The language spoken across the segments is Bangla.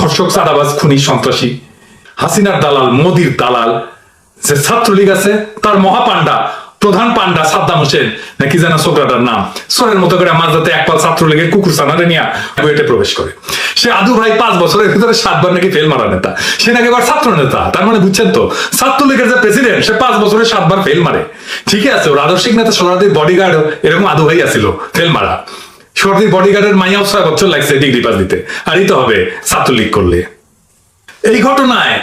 ধর্ষক, চাঁদাবাজ, খুনি, সন্ত্রাসী। হাসিনার দালাল, মোদির দালাল, যে ছাত্রলীগ আছে, তার মহাপান্ডা প্রধান পান্ডা সাদ্দাম হোসেন, নাকি যেন ছোকরাটার নাম। সোরের মতো করে মাঝরাতে একপাল ছাত্রলীগের কুকুর সানারে নিয়ে বুয়েটে প্রবেশ করে। সে আদু ভাই পাঁচ বছরের ভিতরে সাতবার নাকি ফেল মারা নেতা। সে নাকি এবার ছাত্র নেতা। তার মানে বুঝছেন তো, ছাত্রলীগের যে প্রেসিডেন্ট সে পাঁচ বছরে সাতবার ফেল মারে। ঠিকই আছে, ওর আদর্শিক নেতা সোনাদির বডিগার্ড এরকম আদু ভাই আছিল ফেল মারা। সর্দির বডিগার্ডের মাইয়াও ছয় বছর লাগছে ডিগ্রি পাস দিতে। আর এই তো হবে, ছাত্রলীগ করলে। এই ঘটনায়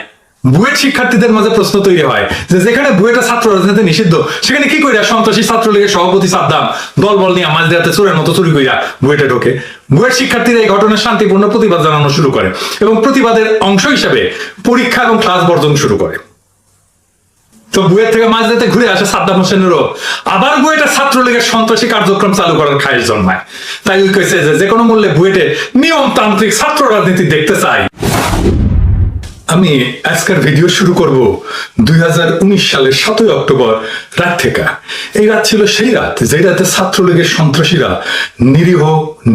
বুয়েট শিক্ষার্থীদের মাঝে প্রশ্ন তৈরি হয় যে যেখানে বুয়েটা ছাত্র রাজনীতি নিষিদ্ধ, সেখানে কি কইরা সন্ত্রাসী ছাত্রলীগের সভাপতি সাদ্দাম দল বল নিয়ে মাঝ দেওয়াতে চোরের মতো চুরি কইরা বুয়েটে ঢোকে। বুয়েট শিক্ষার্থীরা এই ঘটনার শান্তিপূর্ণ প্রতিবাদ জানানো শুরু করে এবং প্রতিবাদের অংশ হিসাবে পরীক্ষা এবং ক্লাস বর্জন শুরু করে। তো বুয়েট থেকে মাঝ দিতে ঘুরে আসে সাদ্দাম হোসেনেরও। আবার বুয়েটে ছাত্রলীগের সন্ত্রাসী কার্যক্রম চালু করার খায়েশ জন্মায়। তাই ওই কইছে যে যে কোনো মূল্যে বুয়েটে নিয়মতান্ত্রিক ছাত্র রাজনীতি দেখতে চাই। আমি আজকের ভিডিও শুরু করব দুই সালের সাতই অক্টোবর রাত থেকে। এই রাত ছিল সেই রাত যে রাতে ছাত্রলীগের সন্ত্রাসীরা নিরীহ,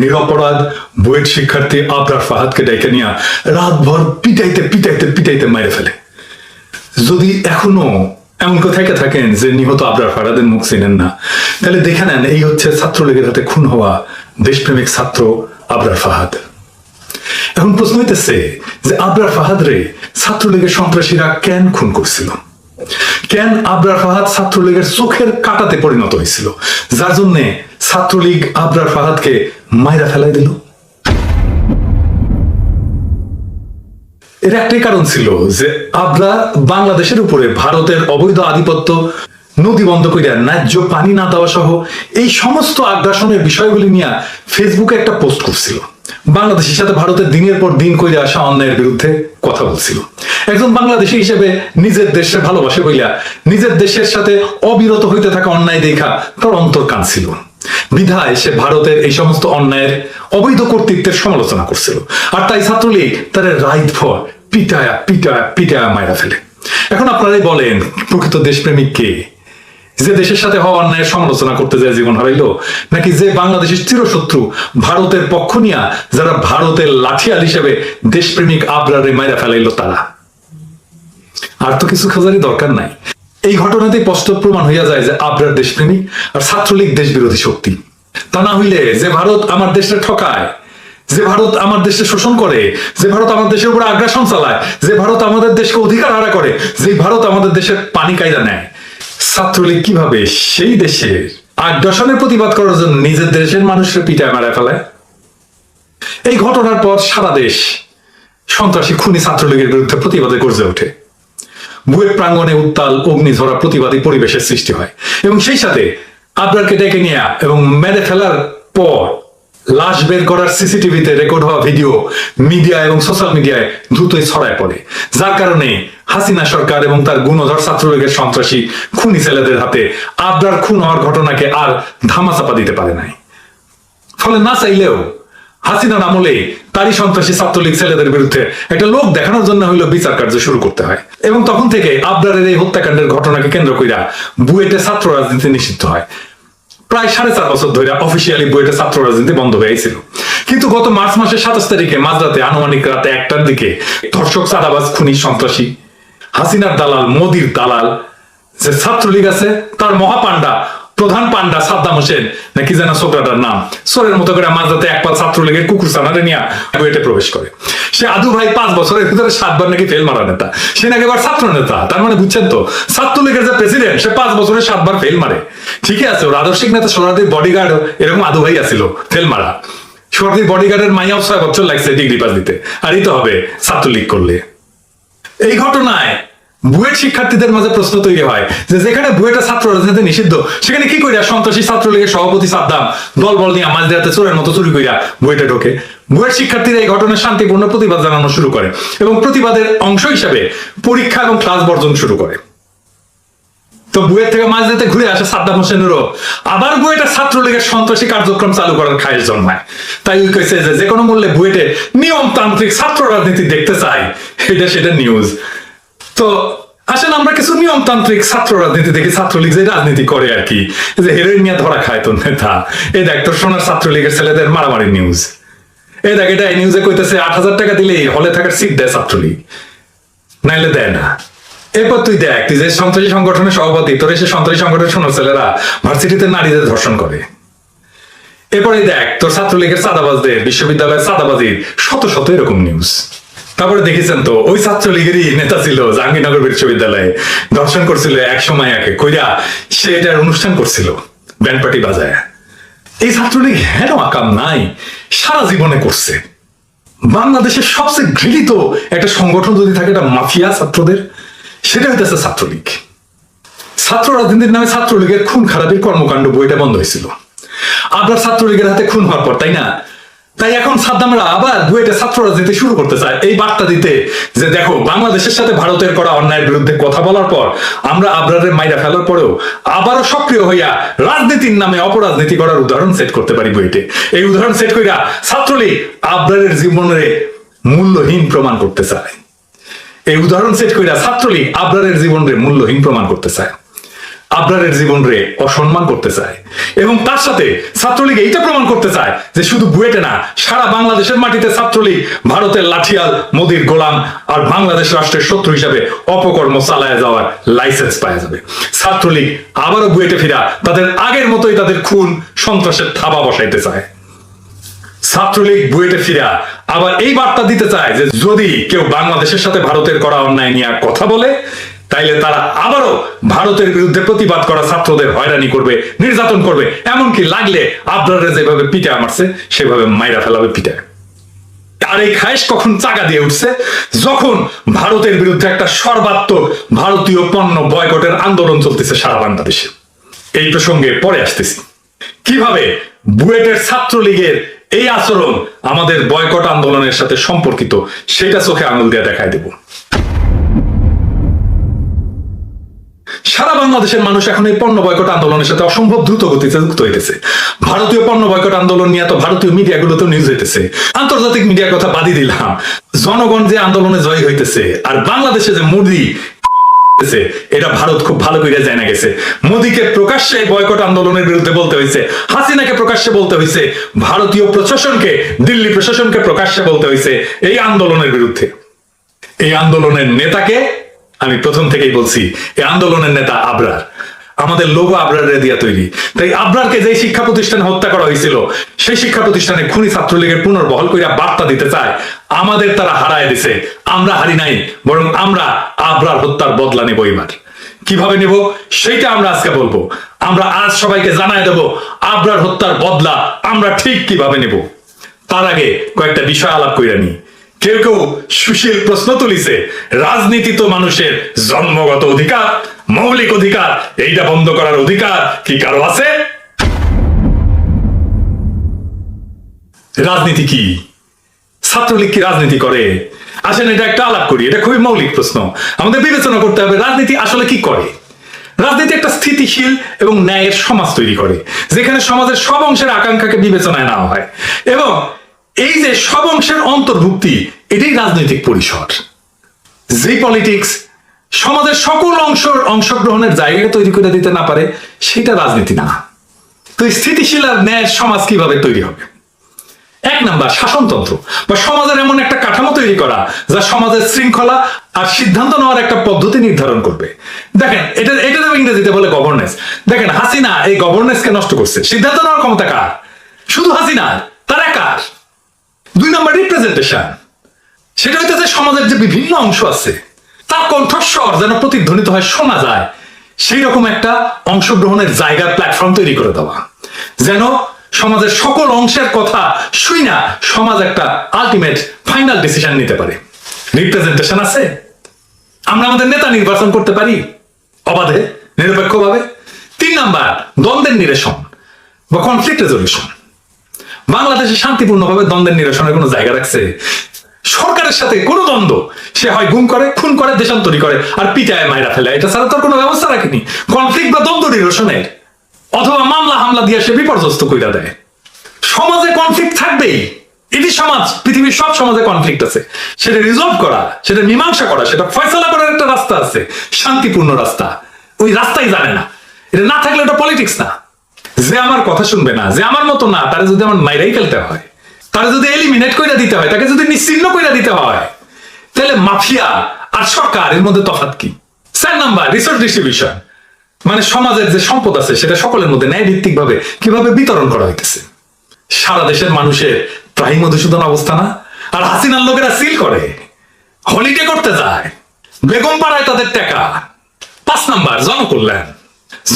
নিরপরাধ বুয়েট শিক্ষার্থী আবরার ফাহাদকে ডেকে নিয়ে রাতভর পিটাইতে পিটাইতে পিটাইতে মেরে ফেলে। যদি এখনও এমন কেউ থেকে থাকেন যে নিহত আবরার ফারাদের মুখ চিনেন না? তাহলে দেখে নেন, এই হচ্ছে ছাত্রলীগের হাতে খুন হওয়া দেশপ্রেমিক ছাত্র আবরার ফাহাদ। এখন প্রশ্ন হইতেছে যে আবরার ফাহাদ রে ছাত্রলীগের সন্ত্রাসীরা কেন খুন করছিল? কেন আবরার ফাহাদ ছাত্রলীগের চোখের কাটাতে পরিণত হয়েছিল? যার জন্যে ছাত্রলীগ আবরার ফাহাদকে মাইরা ফেলাই দিল? এর একটাই কারণ ছিল যে আবরা বাংলাদেশের উপরে ভারতের অবৈধ আধিপত্য, নদী বন্ধ করিয়া ন্যায্য পানি না দেওয়া সহ এই সমস্ত আগ্রাসনের বিষয়গুলি নিয়ে ফেসবুকে একটা পোস্ট করছিল। বাংলাদেশের সাথে ভারতের দিনের পর দিন করে আসা অন্যায়ের বিরুদ্ধে কথা বলছিল। একজন বাংলাদেশী হিসেবে নিজের দেশে ভালোবাসে বইলা নিজের দেশের সাথে অবিরত হইতে থাকা অন্যায় দেখা তার অন্তর কাঁদছিল। বিধায় সে ভারতের এই সমস্ত অন্যায়ের অবৈধ কর্তৃত্বের সমালোচনা করছিল। আর তাই ছাত্রলীগ তার রাইট ফর পিটায়া পিটায়া পিটায়া মায়েরা ফেলে। এখন আপনারাই বলেন, প্রকৃত দেশপ্রেমিক কে? যে দেশের সাথে হওয়া অন্যায়ের সমালোচনা করতে যায় জীবন হারাইলো, নাকি যে বাংলাদেশের চিরশত্রু ভারতের পক্ষ নিয়া যারা ভারতের লাঠিয়াল হিসেবে দেশপ্রেমিক আবরারে মাইরা ফেলাইলো তারা? আর তো কিছু খোঁজারই দরকার নাই। এই ঘটনাতে স্পষ্ট প্রমাণ হইয়া যায় যে আবরার দেশপ্রেমিক আর ছাত্রলীগ দেশ বিরোধী শক্তি। তা না হইলে যে ভারত আমার দেশে ঠকায়, যে ভারত আমার দেশে শোষণ করে, যে ভারত আমার দেশের উপর আগ্রাসন চালায়, যে ভারত আমাদের দেশকে অধিকার হারা করে, যে ভারত আমাদের দেশের পানি কায়দা নেয়। ছাত্রলীগ কীভাবে সেই দেশের আগ্রাসনের প্রতিবাদ করার জন্য নিজের দেশের মানুষের পিটায় মারা ফেলায় এই ঘটনার পর সারা দেশ সন্ত্রাসী খুনি ছাত্রলীগের বিরুদ্ধে প্রতিবাদে গর্জে ওঠে। বুয়েট প্রাঙ্গণে উত্তাল অগ্নিঝরা প্রতিবাদী পরিবেশের সৃষ্টি হয়। এবং সেই সাথে আবরারকে ডেকে নিয়ে এবং মেরে ফেলার পর লাশ বের করার সিসিটিভিতে রেকর্ড হওয়া ভিডিও মিডিয়া এবং সোশ্যাল মিডিয়ায় দ্রুতই ছড়ায় পড়ে। যার কারণে হাসিনা সরকার এবং তার গুণধর ছাত্রলীগের সন্ত্রাসী খুনি ছেলেদের হাতে আবরার খুন হওয়ার ঘটনাকে আর ধামাচাপা দিতে পারে নাই। ফলে না চাইলেও হাসিনার আমলে তারই সন্ত্রাসী ছাত্রলীগ ছেলেদের বিরুদ্ধে একটা লোক দেখানোর জন্য হইল বিচার কার্য শুরু করতে হয়। এবং তখন থেকে আবরারের এই হত্যাকাণ্ডের ঘটনাকে কেন্দ্র কইরা বুয়েটে ছাত্র রাজনীতি নিষিদ্ধ হয়। প্রায় সাড়ে চার বছর ধরে অফিসিয়ালি বুয়েটে ছাত্র রাজনীতি বন্ধ হয়ে গেছিল। কিন্তু গত মার্চ মাসের সাতাশ তারিখে মাঝরাতে আনুমানিক রাতে একটার দিকে ধর্ষক, চাঁদাবাজ, খুনি, সন্ত্রাসী, হাসিনার দালাল, মোদির দালাল যে ছাত্রলীগ আছে, তার মহাপান্ডা প্রধান পান্ডা সাদ্দাম হোসেন, নাকি যেন ছোকরাটার নাম। সোরের মতো করে মাঝরাতে একপাল ছাত্রলীগের কুকুর সানারে নিয়ে বুয়েটে প্রবেশ করে। সে আদু ভাই পাঁচ বছরের ভিতরে সাতবার নাকি ফেল মারা নেতা। সে নাকি এবার ছাত্র নেতা, তার মানে বুঝছেন তো? ছাত্রলীগের যে প্রেসিডেন্ট সে পাঁচ বছরে সাতবার ফেল মারে। ঠিকই আছে, ওর আদর্শিক নেতা সোনাদির বডিগার্ড এরকম আদু ভাই আছিল ফেল মারা। সোনাদির বডিগার্ডের মাইয়াও ছয় বছর লাগছে ডিগ্রি পাস দিতে। আর এই তো হবে ছাত্রলীগ করলে। এই ঘটনায় বুয়েট শিক্ষার্থীদের মাঝে প্রশ্ন তৈরি হয় যে যেখানে বুয়েটের ছাত্র রাজনীতি নিষিদ্ধ, সেখানে কি কইরা সন্ত্রাসী ছাত্রলীগের সভাপতি সাদ্দাম দল বল নিয়ে মাঝ দেওয়াতে চোরের মতো চুরি কইরা বুয়েটে ঢোকে। বুয়েট শিক্ষার্থীরা এই ঘটনার শান্তিপূর্ণ প্রতিবাদ জানানো শুরু করে এবং প্রতিবাদের অংশ হিসাবে পরীক্ষা এবং ক্লাস বর্জন শুরু করে। তো বুয়েট থেকে মাঝ দিতে ঘুরে আসে সাদ্দাম হোসেনেরও। আবার বুয়েটের ছাত্রলীগের সন্ত্রাসী কার্যক্রম চালু করার খায়েশ জন্মায়। তাই ওই কইছে যে যে কোনো মূল্যে বুয়েটে নিয়মতান্ত্রিক ছাত্র রাজনীতি দেখতে চাই। এটা সেটা নিউজ তো আসলে আমরা কিছু নিয়মতান্ত্রিক ছাত্র রাজনীতি দেখি, ছাত্রলীগ যে রাজনীতি করে আর কি, যে হেরোইন নিয়ে ধরা খায় তো নেতা। এই দেখ, তোর সোনার ছাত্রলীগের ছেলেদের মারামারি নিউজ এই দেখ, এটা এই নিউজে কইতেছে, আট হাজার টাকা দিলেই হলে থাকার সিট দেয় ছাত্রলীগ। নাইলে দেয় না। এরপর তুই দেখ, তুই যে সন্ত্রাসী সংগঠনের সভাপতি, তোর এসে সন্ত্রাসী সংগঠনের শোনো ছেলেরা ভার্সিটিতে নারীদের ধর্ষণ করে। এরপরে দেখ, তোর ছাত্রলীগের চাঁদাবাজদের, বিশ্ববিদ্যালয়ের চাঁদাবাজির শত শত এরকম নিউজ তারপরে দেখেছেন তো, ওই ছাত্রলীগেরই নেতা ছিল জাহাঙ্গীরনগর বিশ্ববিদ্যালয়ে। দর্শন করছিল এক সময় একে কইরা সে এটার অনুষ্ঠান করছিল, ব্যান্ড পার্টি বাজায়। এই ছাত্রলীগ হেন আকাম নাই, সারা জীবনে করছে। বাংলাদেশের সবচেয়ে ঘৃণিত একটা সংগঠন যদি থাকে, এটা মাফিয়া ছাত্রদের, সেটা হইতেছে ছাত্রলীগ। ছাত্র রাজনীতির নামে ছাত্রলীগের খুন খারাপের কর্মকাণ্ড বইটা বন্ধ হয়েছিল আবার ছাত্রলীগের হাতে খুন হওয়ার পর, তাই না? তাই এখন সাদ্দামরা আবার বুয়েটে ছাত্র রাজনীতি শুরু করতে চায়। এই বার্তা দিতে যে দেখো, বাংলাদেশের সাথে ভারতের করা অন্যায়ের বিরুদ্ধে কথা বলার পর আমরা আবরারের মাইরা ফেলার পরেও আবারও সক্রিয় হইয়া রাজনীতির নামে অপরাজনীতি করার উদাহরণ সেট করতে পারি বইটে এই উদাহরণ সেট করিয়া ছাত্রলীগ আবরারের জীবনের মূল্যহীন প্রমাণ করতে চায়। এই উদাহরণ সেট কইরা ছাত্রলীগ আবরারের জীবনরে মূল্যহীন প্রমাণ করতে চায়। আবরারের জীবনরে অসম্মান করতে চায়। এবং তার সাথে ছাত্রলীগ এইটা প্রমাণ করতে চায় যে শুধু বুয়েটে না, সারা বাংলাদেশের মাটিতে ছাত্রলীগ ভারতের লাঠিয়াল, মোদির গোলাম আর বাংলাদেশ রাষ্ট্রের শত্রু হিসাবে অপকর্ম চালায় যাওয়ার লাইসেন্স পাওয়া যাবে। ছাত্রলীগ আবারও বুয়েটে ফিরা তাদের আগের মতোই তাদের খুন, সন্ত্রাসের থাবা বসাইতে চায়। ছাত্রলীগ বুয়েটে ফিরা আবার এই বার্তা দিতে চায় যে যদি কেউ বাংলাদেশের সাথে ভারতের করা অন্যায় নিয়ে কথা বলে তাইলে তারা আবারও ভারতের বিরুদ্ধে প্রতিবাদ করা ছাত্রদের হয়রানি করবে, নির্যাতন করবে। এমনকি লাগলে আবরারে যেভাবে পিঠে মারছে সেভাবে মাইরা ফেলাবে পিঠে। আর এই খায়েশ কখন চাকা দিয়ে উঠছে? যখন ভারতের বিরুদ্ধে একটা সর্বাত্মক ভারতীয় পণ্য বয়কটের আন্দোলন চলতেছে সারা বাংলাদেশে। এই প্রসঙ্গে পরে আসতেছি। কীভাবে বুয়েটের ছাত্রলীগের এই আচরণ আমাদের বয়কট আন্দোলনের সাথে সম্পর্কিত, সেটা চোখে আঙুল দিয়ে দেখায় দেব। সারা বাংলাদেশের মানুষ এখন এই পণ্য বয়কট আন্দোলনের সাথে অসম্ভব দ্রুত গতিতে যুক্ত হইতেছে। ভারতীয় পণ্য বয়কট আন্দোলন নিয়ে তো ভারতীয় মিডিয়াগুলোতে নিউজ হইতেছে। আন্তর্জাতিক মিডিয়ার কথা বাদই দিলাম। জনগণ যে আন্দোলনে জয় হইতেছে আর বাংলাদেশে যে মোদি এটা ভারত খুব ভালো করে জানা গেছে। মোদীকে প্রকাশ্যে বয়কট আন্দোলনের বিরুদ্ধে বলতে হয়েছে হাসিনাকে প্রকাশ্যে বলতে হয়েছে ভারতীয় প্রশাসনকে, দিল্লি প্রশাসনকে প্রকাশ্যে বলতে হয়েছে এই আন্দোলনের বিরুদ্ধে। এই আন্দোলনের নেতাকে আমি প্রথম থেকেই বলছি, এই আন্দোলনের নেতা আবরার। আমাদের লোগো আবরারের দিয়া তৈরি। তাই আবরারকে যে শিক্ষা প্রতিষ্ঠানে হত্যা করা হয়েছিল, সেই শিক্ষা প্রতিষ্ঠানে খুনি ছাত্রলীগের পুনর্বহল কইরা বার্তা দিতে চায়, আমাদের তারা হারায় দিছে। আমরা হারি নাই, বরং আমরা আবরার হত্যার বদলা নেব এবার কীভাবে নেব? সেইটা আমরা আজকে বলব। আমরা আজ সবাইকে জানায় দেব, আবরার হত্যার বদলা আমরা ঠিক কীভাবে নেব। তার আগে কয়েকটা বিষয় আলাপ কইরা নি কেউ কেউ সুশীল প্রশ্ন তুলিছে, রাজনীতি তো মানুষের জন্মগত অধিকার, মৌলিক অধিকার, এইটা বন্ধ করার অধিকার কি কারও আছে? রাজনীতি কি? ছাত্রলীগ কি রাজনীতি করে? আসেন এটা একটা আলাপ করি, এটা খুবই মৌলিক প্রশ্ন। আমাদের বিবেচনা করতে হবে রাজনীতি আসলে কি করে? রাজনীতি একটা স্থিতিশীল এবং ন্যায়ের সমাজ তৈরি করে, যেখানে সমাজের সব অংশের আকাঙ্ক্ষাকে বিবেচনায় নেওয়া হয়। এবং এই যে সব অংশের অন্তর্ভুক্তি এটাই রাজনৈতিক পরিসর। যে পলিটিক্স সমাজের সকল অংশ অংশগ্রহণের জায়গা তৈরি করে দিতে না পারে, সেটা রাজনীতি না। তো স্থিতিশীল আর ন্যায়ের সমাজ কীভাবে তৈরি হবে? এক নাম্বার, শাসনতন্ত্র বা সমাজের এমন একটা কাঠামো তৈরি করা যা সমাজের শৃঙ্খলা আর সিদ্ধান্ত নেওয়ার একটা পদ্ধতি নির্ধারণ করবে। দেখেন, এটা এটা তো ইংরেজিতে বলে গভর্নেন্স দেখেন, হাসিনা এই গভর্নেন্সকে নষ্ট করছে। সিদ্ধান্ত নেওয়ার ক্ষমতা কার? শুধু হাসিনা তার একার দুই নম্বর রিপ্রেজেন্টেশন সেটা হইতেছে সমাজের যে বিভিন্ন অংশ আছে, তার কণ্ঠস্বর যেন প্রতিধ্বনিত হয় শোনা যায়, সেই রকম একটা অংশগ্রহণের জায়গার প্ল্যাটফর্ম তৈরি করে দেওয়া। যেন সমাজের সকল অংশের কথা শুই না, সমাজ একটা আলটিমেট ফাইনাল ডিসিশন নিতে পারে। রিপ্রেজেন্টেশন আছে। আমরা আমাদের নেতা নির্বাচন করতে পারি, অবাধে, নিরপেক্ষভাবে। তিন নাম্বার, দ্বন্দ্বের নিরসন বা কনফ্লিক্ট রেজলিউশন বাংলাদেশে শান্তিপূর্ণভাবে দ্বন্দ্বের নিরসনের কোনো জায়গা রাখছে সরকারের সাথে কোনো দ্বন্দ্ব। সে হয় গুম করে, খুন করে, দেশান্তরী করে, আর পিটায় মায়েরা ফেলে। এটা ছাড়া তোর কোনো ব্যবস্থা রাখেনি। কনফ্লিক্ট বা দ্বন্দ্ব নিরসনের, অথবা মামলা, হামলা দিয়ে সে বিপর্যস্ত কইরা দেয়। সমাজে কনফ্লিক্ট থাকবেই। এটি সমাজ, পৃথিবীর সব সমাজে কনফ্লিক্ট আছে। সেটা রিজলভ করা, সেটা মীমাংসা করা, সেটা ফয়সলা করার একটা রাস্তা আছে। শান্তিপূর্ণ রাস্তা। ওই রাস্তাই জানে না। এটা না থাকলে এটা পলিটিক্স না। যে আমার কথা শুনবে না, যে আমার মতো না, তারা যদি আমার মাইরাই ফেলতে হয় তারা যদি এলিমিনেট করে দিতে হয়, তাকে যদি নিশ্চিহ্ন করে দিতে হয়, তাহলে মাফিয়া আর সরকার এর মধ্যে তফাৎ কি? চার নাম্বার রিসোর্স ডিস্ট্রিবিউশন মানে সমাজের যে সম্পদ আছে, সেটা সকলের মধ্যে ন্যায় ভিত্তিক ভাবে কীভাবে বিতরণ করা হইতেছে? সারা দেশের মানুষের প্রায় মধুসূদন অবস্থা না? আর হাসিনার লোকেরা সিল করে হলিডে করতে যায়, বেগম পাড়ায় তাদের টাকা। পাঁচ নাম্বার, জনকল্যাণ।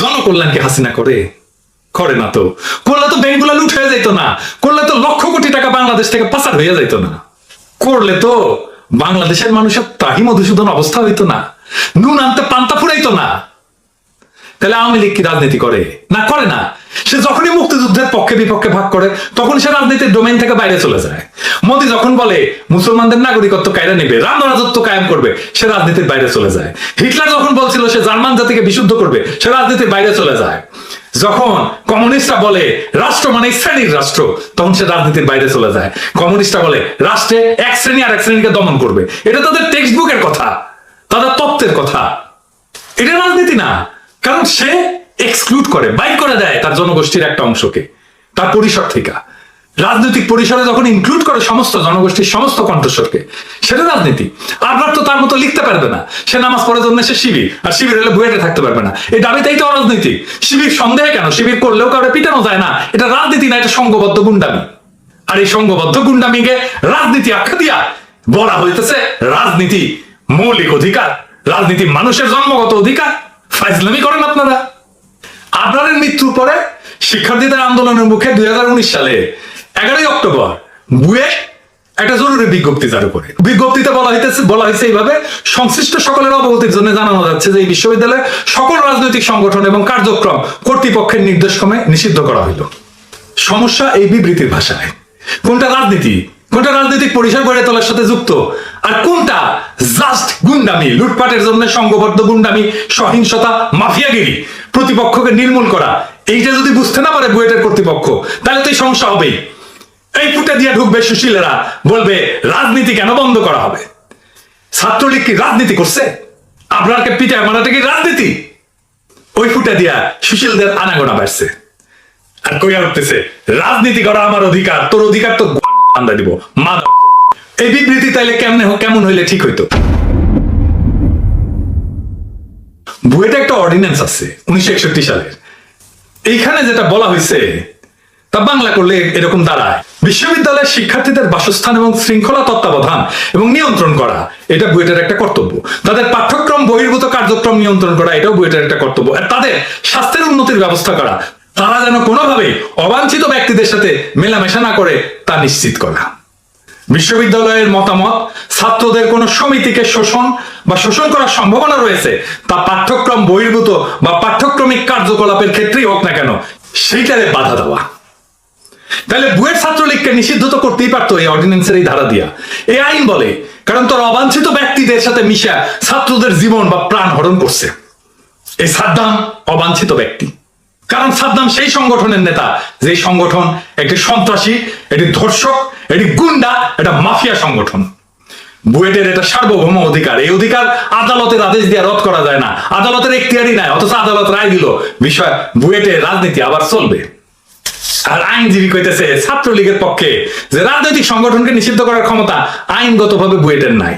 জনকল্যাণকে হাসিনা করে? করে না তো। করলে তো ব্যাংকগুলো লুট হয়ে যাইতো না। করলে তো লক্ষ কোটি টাকা বাংলাদেশ থেকে পাচার হয়ে যাইতো না। করলে তো বাংলাদেশের মানুষের ত্রাহি মধুসূদন অবস্থা হইতো না। নুন আনতে পান্তা ফুরাইতো না। তাহলে আওয়ামী লীগ কি রাজনীতি করে? না করে না। সে যখনই মুক্তিযুদ্ধের পক্ষে বিপক্ষে ভাগ করে, তখন সে রাজনীতির ডোমেইন থেকে বাইরে চলে যায়। মোদি যখন বলে, মুসলমানদের নাগরিকত্ব কায়রা নেবে, রাম রাজত্ব কায়েম করবে, সে রাজনীতির বাইরে চলে যায়। হিটলার যখন বলছিল, সে জার্মান জাতিকে বিশুদ্ধ করবে, সে রাজনীতির বাইরে চলে যায়। যখন কমিউনিস্টরা বলে, রাষ্ট্র মানে শ্রেণির রাষ্ট্র, তখন সে রাজনীতির বাইরে চলে যায়। কমিউনিস্টরা বলে, রাষ্ট্রে এক শ্রেণি আর এক শ্রেণীকে দমন করবে। এটা তাদের টেক্সট বুকের কথা, তাদের তত্ত্বের কথা। এটা রাজনীতি না, কারণ সে এক্সক্লুড করে বাইক করে দেয় তার জনগোষ্ঠীর একটা অংশকে, তার পরিসর থেকে। রাজনৈতিক পরিসরে যখন ইনক্লুড করে সমস্ত জনগোষ্ঠীর সমস্ত কণ্ঠস্বরকে, সেটা রাজনীতি। আপনার তো তার মতো লিখতে পারবে না। সে নামাজ পড়ার জন্য সে শিবির, আর শিবির হলে বুয়েটে থাকতে পারবে না। এই দাবিটাই তো অরাজনৈতিক। শিবির সন্দেহ কেন? শিবির করলেও কাউকে পিটানো যায় না। এটা রাজনীতি না, এটা সংঘবদ্ধ গুন্ডামি। আর এই সংঘবদ্ধ গুন্ডামিকে রাজনীতি আখ্যা দিয়া বলা হইতেছে রাজনীতি মৌলিক অধিকার, রাজনীতি মানুষের জন্মগত অধিকার। ফাইজলামি করেন আপনারা। আপনাদের মৃত্যুর পরে শিক্ষার্থীদের আন্দোলনের মুখে দুই হাজার উনিশ সালে এগারোই অক্টোবর, বুয়ে একটা জরুরি বিজ্ঞপ্তি জারি করে। বিজ্ঞপ্তিতে বলা হইতেছে বলা হয়েছে এইভাবে, সংশ্লিষ্ট সকলের অবগতির জন্য জানানো যাচ্ছে যে এই বিশ্ববিদ্যালয়ে সকল রাজনৈতিক সংগঠন এবং কার্যক্রম কর্তৃপক্ষের নির্দেশক্রমে নিষিদ্ধ করা হইল। সমস্যা এই বিবৃতির ভাষায়। কোনটা রাজনীতি? কোনটা রাজনৈতিক পরিসর গড়ে তোলার সাথে যুক্ত? আর কোনটা জাস্ট গুন্ডামি, লুটপাটের জন্য সংঘবদ্ধ গুন্ডামি, সহিংসতা, মাফিয়াগিরি, প্রতিপক্ষকে নির্মূল করা? এইটা যদি বুঝতে না পারে বুয়েটের কর্তৃপক্ষ, তাহলে তো এই সমস্যা হবেই। এই ফুটে দিয়ে ঢুকবে সুশীলেরা। বলবে, রাজনীতি কেন বন্ধ করা হবে? ছাত্রলীগ কি রাজনীতি করছে? আপনারকে পিটায় মারাটা কি রাজনীতি? ওই ফুটে দিয়া সুশীলদের আনাগোনা বাড়ছে। আর কইয়া উঠতেছে, রাজনীতি করা আমার অধিকার, তোর অধিকার তো আন্দা দিব মা এই বিবৃতি তাইলে কেমনে কেমন হইলে ঠিক হইতো? বুয়েটে একটা অর্ডিন্যান্স আছে, উনিশশো একষট্টি সালের। এইখানে যেটা বলা হয়েছে তা বাংলা করলে এরকম দাঁড়ায়। বিশ্ববিদ্যালয়ের শিক্ষার্থীদের বাসস্থান এবং শৃঙ্খলা তত্ত্বাবধান এবং নিয়ন্ত্রণ করা, এটা বুয়েটের একটা কর্তব্য। তাদের পাঠ্যক্রম বহির্ভূত কার্যক্রম নিয়ন্ত্রণ করা, এটাও বুয়েটের একটা কর্তব্য। আর তাদের স্বাস্থ্যের উন্নতির ব্যবস্থা করা, তারা যেন কোনোভাবে অবাঞ্ছিত ব্যক্তিদের সাথে মেলামেশা না করে, তা নিশ্চিত করা। বিশ্ববিদ্যালয়ের মতামত, ছাত্রদের কোনো সমিতিকে শোষণ বা শোষণ করার সম্ভাবনা রয়েছে, তা পাঠ্যক্রম বহির্ভূত বা পাঠ্যক্রমিক কার্যকলাপের ক্ষেত্রেই হোক না কেন, সেইটারে বাধা দেওয়া। তাহলে বুয়েট ছাত্রলীগকে নিষিদ্ধ তো করতেই পারতো এই অর্ডিন্যান্সের এই ধারা দিয়া। এই আইন বলে, কারণ তোর অবাঞ্ছিত ব্যক্তিদের সাথে মিশা ছাত্রদের জীবন বা প্রাণ হরণ করছে। এই সাদ্দাম অবাঞ্ছিত ব্যক্তি। কারণ সাদ্দাম সেই সংগঠনের নেতা যে সংগঠন একটি সন্ত্রাসী, একটি ধর্ষক, একটি গুন্ডা এটা মাফিয়া সংগঠন। বুয়েটের এটা সার্বভৌম অধিকার। এই অধিকার আদালতের আদেশ দিয়ে রদ করা যায় না। আদালতের এখতিয়ারই নাই, অথচ আদালত রায় দিল, বিষয় বুয়েটের রাজনীতি আবার চলবে। আর আইনজীবী কইতেছে, ছাত্রলীগের পক্ষে যে রাজনৈতিক সংগঠনকে নিষিদ্ধ করার ক্ষমতা আইনগতভাবে বুয়েটের নাই।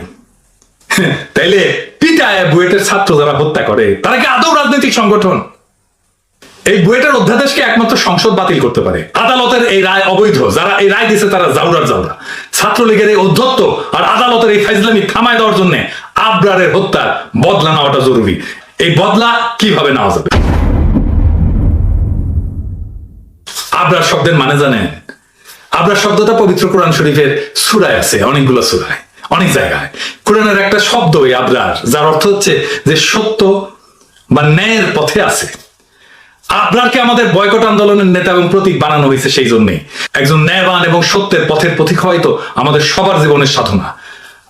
তাইলে পিটায় বুয়েটের ছাত্র যারা হত্যা করে, তারা কি আদৌ রাজনৈতিক সংগঠন? এই বুয়েটের অধ্যাদেশকে একমাত্র সংসদ বাতিল করতে পারে। আদালতের এই রায় অবৈধ, যারা এই রায় দিছে তারা জাউরার জাউরা। ছাত্রলীগের এই অধ্যত্ত আর আদালতের এই ফাইজলামি থামায় দেওয়ার জন্য আবরারের হত্যা বদলা নেওয়াটা জরুরি। এই বদলা কীভাবে নেওয়া যাবে? আবরার শব্দের মানে জানেন? আবরার শব্দটা পবিত্র কোরআন শরীফের সুরায় আছে, অনেকগুলো সুরায়, অনেক জায়গায়। কোরআনের একটা শব্দ এই আবরার, যার অর্থ হচ্ছে যে সত্য বা ন্যায়ের পথে আছে। আবরারকে আমাদের বয়কট আন্দোলনের নেতা এবং প্রতীক বানানো হয়েছে সেই জন্যে। একজন ন্যায়বান এবং সত্যের পথের প্রতীক হয়তো আমাদের সবার জীবনের সাধনা।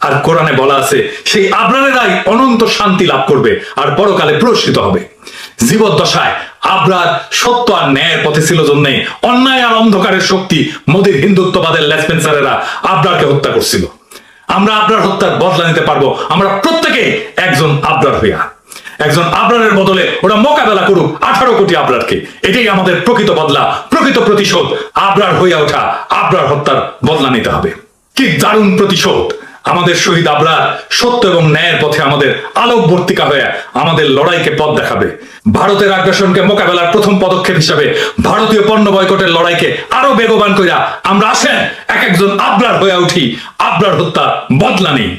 আর কোরআনে বলা আছে, সেই আবরারেরাই অনন্ত শান্তি লাভ করবে আর পরকালে পুরস্কৃত হবে। জীবদ্দশায় আবরার সত্য আর ন্যায়ের পথে ছিল জন্যে অন্যায় আর অন্ধকারের শক্তি মোদীর হিন্দুত্ববাদের লেসপেন্সারেরা আবরারকে হত্যা করছিল। আমরা আবরার হত্যার বদলা নিতে পারব। আমরা প্রত্যেকে একজন আবরার হইয়া। একজন আবরারের বদলে ওরা মোকাবেলা করুক আঠারো কোটি আবরারকে। এটাই আমাদের প্রকৃত বদলা, প্রকৃত প্রতিশোধ। আবরার হইয়া ওঠা, আবরার হত্যার বদলা নিতে হবে। কি দারুণ প্রতিশোধ! আমাদের শহীদ আবরার সত্য এবং ন্যায়ের পথে আমাদের আলোকবর্তিকা হয়ে আমাদের লড়াইকে পথ দেখাবে। ভারতের আগ্রাসনকে মোকাবেলার প্রথম পদক্ষেপ হিসাবে ভারতীয় পণ্য বয়কটের লড়াইকে আরও বেগবান করিয়া আমরা আসেন এক একজন আবরার হয়ে উঠি। আবরার হত্যা বদলা নেই